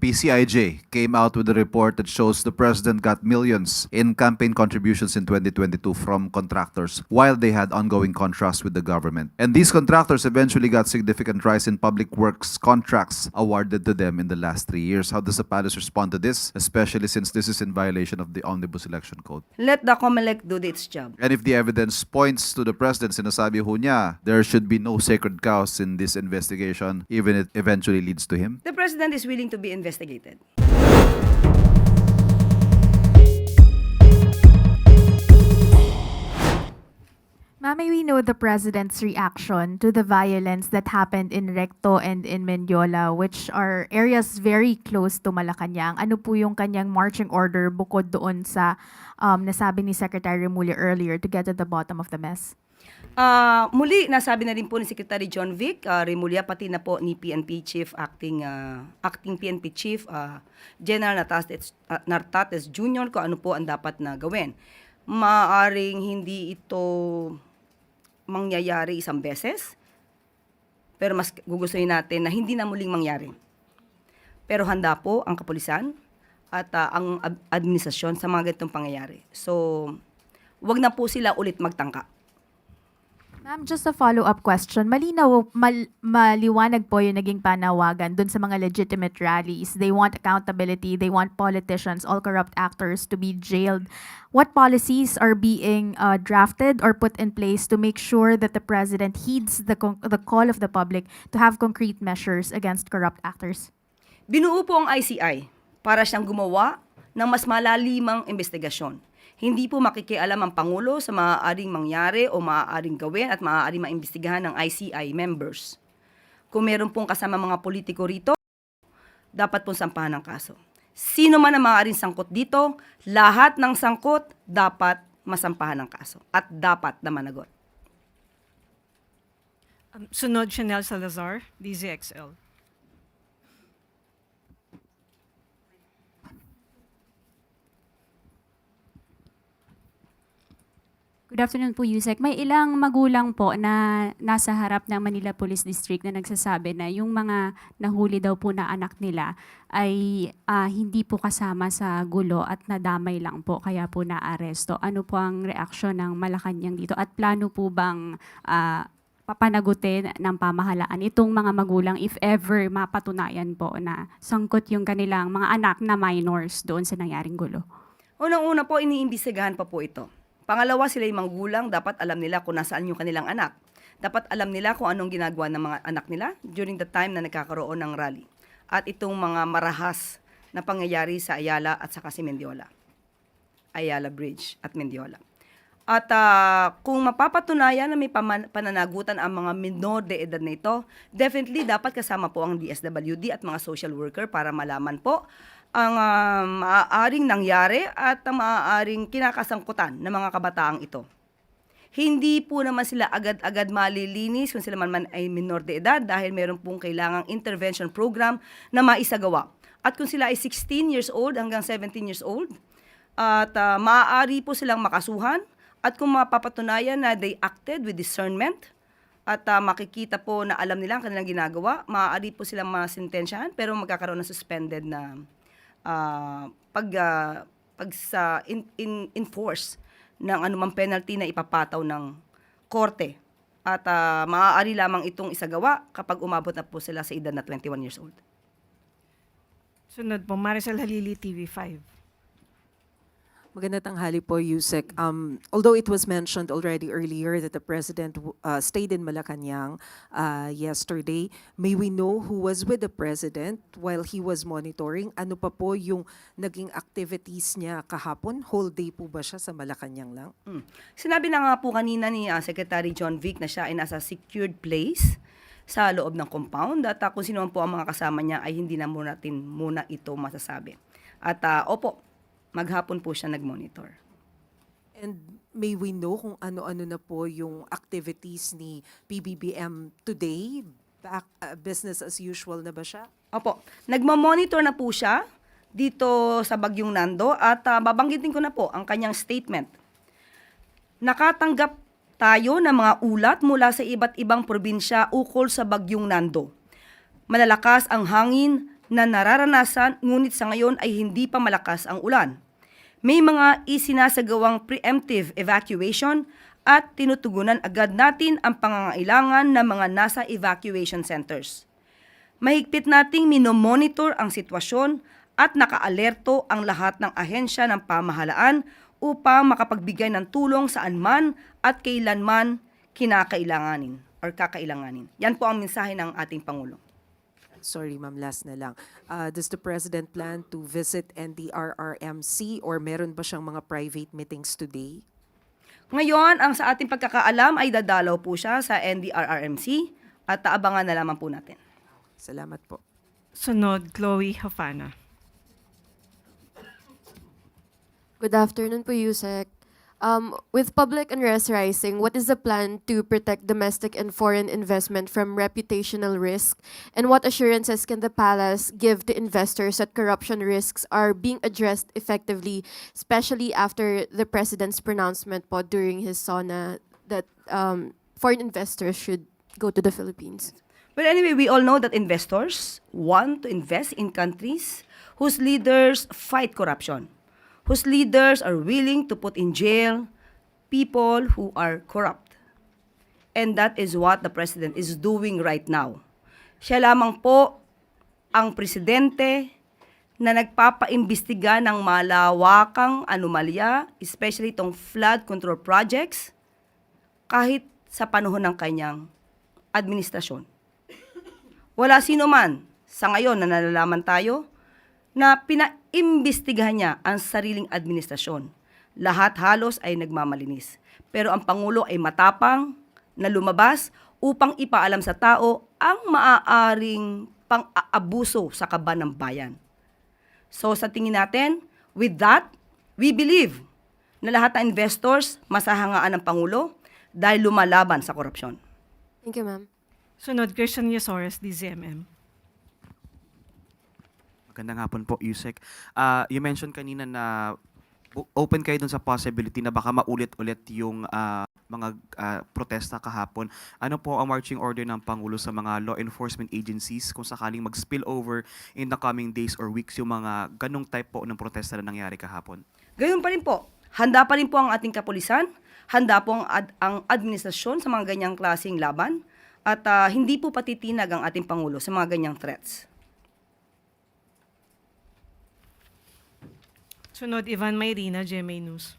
PCIJ came out with a report that shows the president got millions in campaign contributions in 2022 from contractors while they had ongoing contracts with the government. And these contractors eventually got significant rise in public works contracts awarded to them in the last three years. How does the palace respond to this, especially since this is in violation of the Omnibus Election Code? Let the COMELEC do its job. And if the evidence points to the president, sinasabi ho niya, there should be no sacred cows in this investigation, even if it eventually leads to him. The president is willing to be investigated. Ma'am, may we know the president's reaction to the violence that happened in Recto and in Mendiola, which are areas very close to Malacanang? Ano po yung kanyang marching order bukod doon sa um, nasabi ni Secretary Remulla earlier to get to the bottom of the mess? Ah, muli, nasabi na rin po ni Secretary John Vic uh, Remulla, pati na po ni PNP Chief, Acting ah, Acting PNP Chief, ah, General Nartates, ah, Nartates Jr., kung ano po ang dapat na gawin. Maaring hindi ito mangyayari isang beses, pero mas gugustuhin natin na hindi na muling mangyari. Pero handa po ang kapulisan at ah, ang ad- administrasyon sa mga ganitong pangyayari. So, wag na po sila ulit magtangka. Ma'am, just a follow-up question. Malinaw, mal, maliwanag po yung naging panawagan dun sa mga legitimate rallies. They want accountability. They want politicians, all corrupt actors to be jailed. What policies are being uh, drafted or put in place to make sure that the president heeds the, the call of the public to have concrete measures against corrupt actors? Binuo po ang ICI para siyang gumawa ng mas malalimang investigasyon. Hindi po makikialam ang Pangulo sa maaaring mangyari o maaaring gawin at maaaring maimbestigahan ng ICI members. Kung meron pong kasama mga politiko rito, dapat pong sampahan ng kaso. Sino man ang maaaring sangkot dito, lahat ng sangkot dapat masampahan ng kaso at dapat na managot. Um, Sunod Chanel Salazar, DZXL. Good afternoon po, Yusek. May ilang magulang po na nasa harap ng Manila Police District na nagsasabi na yung mga nahuli daw po na anak nila ay ah, hindi po kasama sa gulo at nadamay lang po kaya po naaresto. Ano po ang reaksyon ng Malacanang dito at plano po bang ah, papanagutin ng pamahalaan itong mga magulang if ever mapatunayan po na sangkot yung kanilang mga anak na minors doon sa nangyaring gulo? Unang-una po, iniimbestigahan pa po ito. Pangalawa, sila yung manggulang, dapat alam nila kung nasaan yung kanilang anak. Dapat alam nila kung anong ginagawa ng mga anak nila during the time na nagkakaroon ng rally. At itong mga marahas na pangyayari sa Ayala at saka si Mendiola. Ayala Bridge at Mendiola. At ah, kung mapapatunayan na may pananagutan ang mga minor de edad na ito, definitely dapat kasama po ang DSWD at mga social worker para malaman po ang ah, maaaring nangyari at ang maaaring kinakasangkutan ng mga kabataang ito. Hindi po naman sila agad-agad malilinis kung sila man, man ay minor de edad dahil meron pong kailangang intervention program na maisagawa. At kung sila ay 16 years old hanggang 17 years old, at ah, maaari po silang makasuhan at kung mapapatunayan na they acted with discernment at ah, makikita po na alam nila ang kanilang ginagawa, maaari po silang masintensyahan pero magkakaroon ng suspended na ah, pag ah, pag sa in, in, enforce ng anumang penalty na ipapataw ng korte. At ah, maaari lamang itong isagawa kapag umabot na po sila sa edad na 21 years old. Sunod po, Maricel Halili, TV5. Magandang tanghali po, Yusek. Um, although it was mentioned already earlier that the president uh, stayed in Malacanang uh, yesterday, may we know who was with the president while he was monitoring? Ano pa po yung naging activities niya kahapon? Whole day po ba siya sa Malacanang lang? Mm. Sinabi na nga po kanina ni ah, Secretary John Vic na siya ay nasa secured place sa loob ng compound at ah, kung sino po ang mga kasama niya ay hindi na muna natin muna ito masasabi. At ah, opo, maghapon po siya nag-monitor. And may we know kung ano-ano na po yung activities ni PBBM today? Back, uh, business as usual na ba siya? Opo, nagma-monitor na po siya dito sa Bagyong Nando at ah, babanggitin ko na po ang kanyang statement. Nakatanggap tayo ng mga ulat mula sa iba't ibang probinsya ukol sa Bagyong Nando. Malalakas ang hangin, na nararanasan ngunit sa ngayon ay hindi pa malakas ang ulan. May mga isinasagawang preemptive evacuation at tinutugunan agad natin ang pangangailangan ng mga nasa evacuation centers. Mahigpit nating minomonitor ang sitwasyon at nakaalerto ang lahat ng ahensya ng pamahalaan upang makapagbigay ng tulong saan man at kailanman kinakailanganin or kakailanganin. Yan po ang mensahe ng ating Pangulo. Sorry, ma'am, last na lang. Uh, does the President plan to visit NDRRMC or meron ba siyang mga private meetings today? Ngayon, ang sa ating pagkakaalam ay dadalaw po siya sa NDRRMC at taabangan na lamang po natin. Salamat po. Sunod, Chloe Hafana. Good afternoon po, Yusek. Um, with public unrest rising, what is the plan to protect domestic and foreign investment from reputational risk? And what assurances can the palace give to investors that corruption risks are being addressed effectively, especially after the president's pronouncement po during his SONA that um, foreign investors should go to the Philippines? But anyway, we all know that investors want to invest in countries whose leaders fight corruption, whose leaders are willing to put in jail people who are corrupt. And that is what the president is doing right now. Siya lamang po ang presidente na nagpapaimbestiga ng malawakang anomalya, especially itong flood control projects, kahit sa panahon ng kanyang administrasyon. Wala sino man sa ngayon na nalalaman tayo na pinaimbestigahan niya ang sariling administrasyon. Lahat halos ay nagmamalinis. Pero ang Pangulo ay matapang na lumabas upang ipaalam sa tao ang maaaring pang-aabuso sa kaban ng bayan. So sa tingin natin, with that, we believe na lahat ng investors masahangaan ng Pangulo dahil lumalaban sa korupsyon. Thank you, ma'am. Sunod, Christian Yasores, DZMM. Magandang hapon po, Yusek. Ah, you mentioned kanina na open kayo dun sa possibility na baka maulit-ulit yung ah, mga ah, protesta kahapon. Ano po ang marching order ng Pangulo sa mga law enforcement agencies kung sakaling mag-spill over in the coming days or weeks yung mga ganong type po ng protesta na nangyari kahapon? Gayun pa rin po, handa pa rin po ang ating kapulisan, handa po ang, ad- ang administrasyon sa mga ganyang klaseng laban, at ah, hindi po patitinag ang ating Pangulo sa mga ganyang threats. Sunod, Ivan Mayrina, GMA News.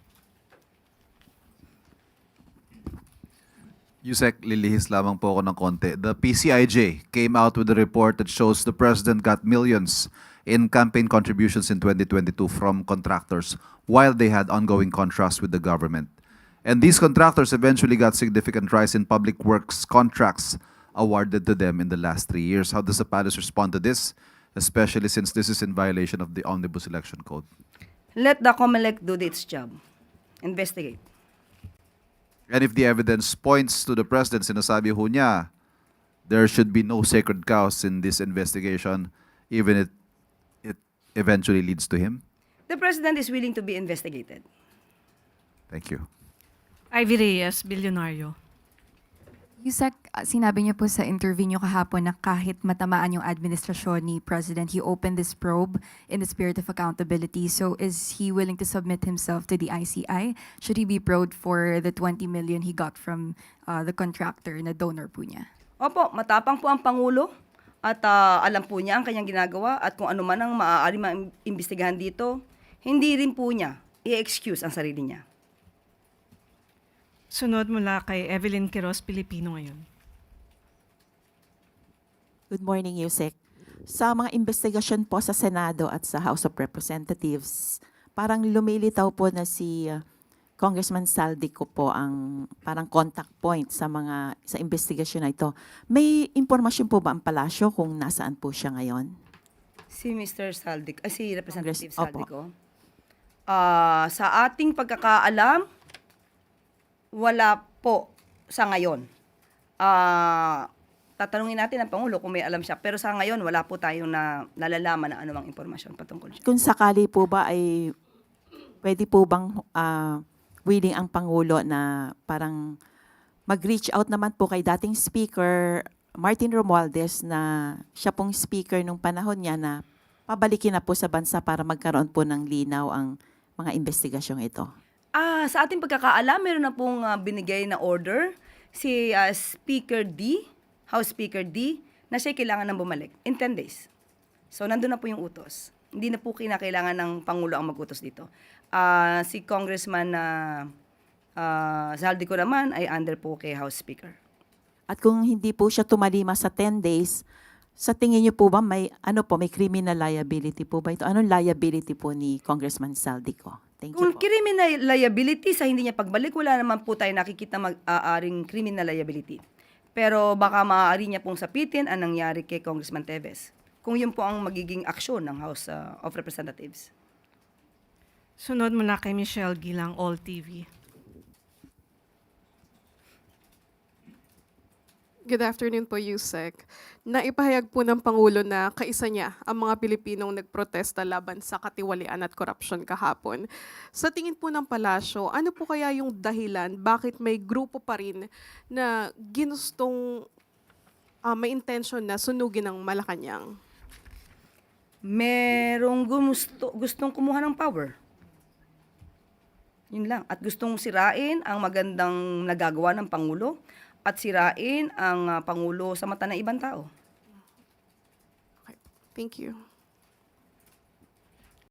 Yusek, lilihis lamang po ako ng konti. The PCIJ came out with a report that shows the president got millions in campaign contributions in 2022 from contractors while they had ongoing contracts with the government. And these contractors eventually got significant rise in public works contracts awarded to them in the last three years. How does the palace respond to this, especially since this is in violation of the Omnibus Election Code? Let the COMELEC do its job. Investigate. And if the evidence points to the president, sinasabi ho niya, there should be no sacred cows in this investigation, even if it eventually leads to him. The President is willing to be investigated. Thank you. Ivy Reyes, Bilyonaryo. Yusek, ah, sinabi niyo po sa interview niyo kahapon na kahit matamaan yung administrasyon ni President, he opened this probe in the spirit of accountability. So is he willing to submit himself to the ICI? Should he be probed for the 20 million he got from uh, the contractor na donor po niya? Opo, matapang po ang Pangulo at ah, alam po niya ang kanyang ginagawa at kung ano man ang maaari maimbestigahan dito, hindi rin po niya i-excuse ang sarili niya. Sunod mula kay Evelyn Quiroz, Pilipino ngayon. Good morning, Yusek. Sa mga investigasyon po sa Senado at sa House of Representatives, parang lumilitaw po na si uh, Congressman Saldico po ang parang contact point sa mga sa investigasyon na ito. May impormasyon po ba ang palasyo kung nasaan po siya ngayon? Si Mr. Saldic, ay si Representative Congress- opo. Saldico. Ah, sa ating pagkakaalam, wala po sa ngayon. Ah, tatanungin natin ang Pangulo kung may alam siya. Pero sa ngayon, wala po tayong na, nalalaman na anumang impormasyon patungkol siya. Kung sakali po ba ay pwede po bang ah, willing ang Pangulo na parang mag-reach out naman po kay dating Speaker Martin Romualdez na siya pong speaker nung panahon niya na pabalikin na po sa bansa para magkaroon po ng linaw ang mga investigasyong ito. Ah, sa ating pagkakaalam, meron na pong ah, binigay na order si ah, Speaker D, House Speaker D, na siya kailangan ng bumalik in 10 days. So, nandun na po yung utos. Hindi na po kinakailangan ng Pangulo ang mag-utos dito. Ah, si Congressman na uh, Zaldico naman ay under po kay House Speaker. At kung hindi po siya tumalima sa 10 days, sa tingin niyo po ba may ano po may criminal liability po ba ito? Anong liability po ni Congressman Saldico? Thank you Kung po. criminal liability sa hindi niya pagbalik, wala naman po tayo nakikita mag-aaring criminal liability. Pero baka maaari niya pong sapitin ang nangyari kay Congressman Teves. Kung yun po ang magiging aksyon ng House uh, of Representatives. Sunod mula kay Michelle Gilang, All TV. Good afternoon po, Yusek. Naipahayag po ng Pangulo na kaisa niya ang mga Pilipinong nagprotesta laban sa katiwalian at korupsyon kahapon. Sa tingin po ng palasyo, ano po kaya yung dahilan bakit may grupo pa rin na ginustong ah, may intention na sunugin ng Malacanang? Merong gusto, gustong kumuha ng power. Yun lang. At gustong sirain ang magandang nagagawa ng Pangulo at sirain ang ah, Pangulo sa mata ng ibang tao. Thank you.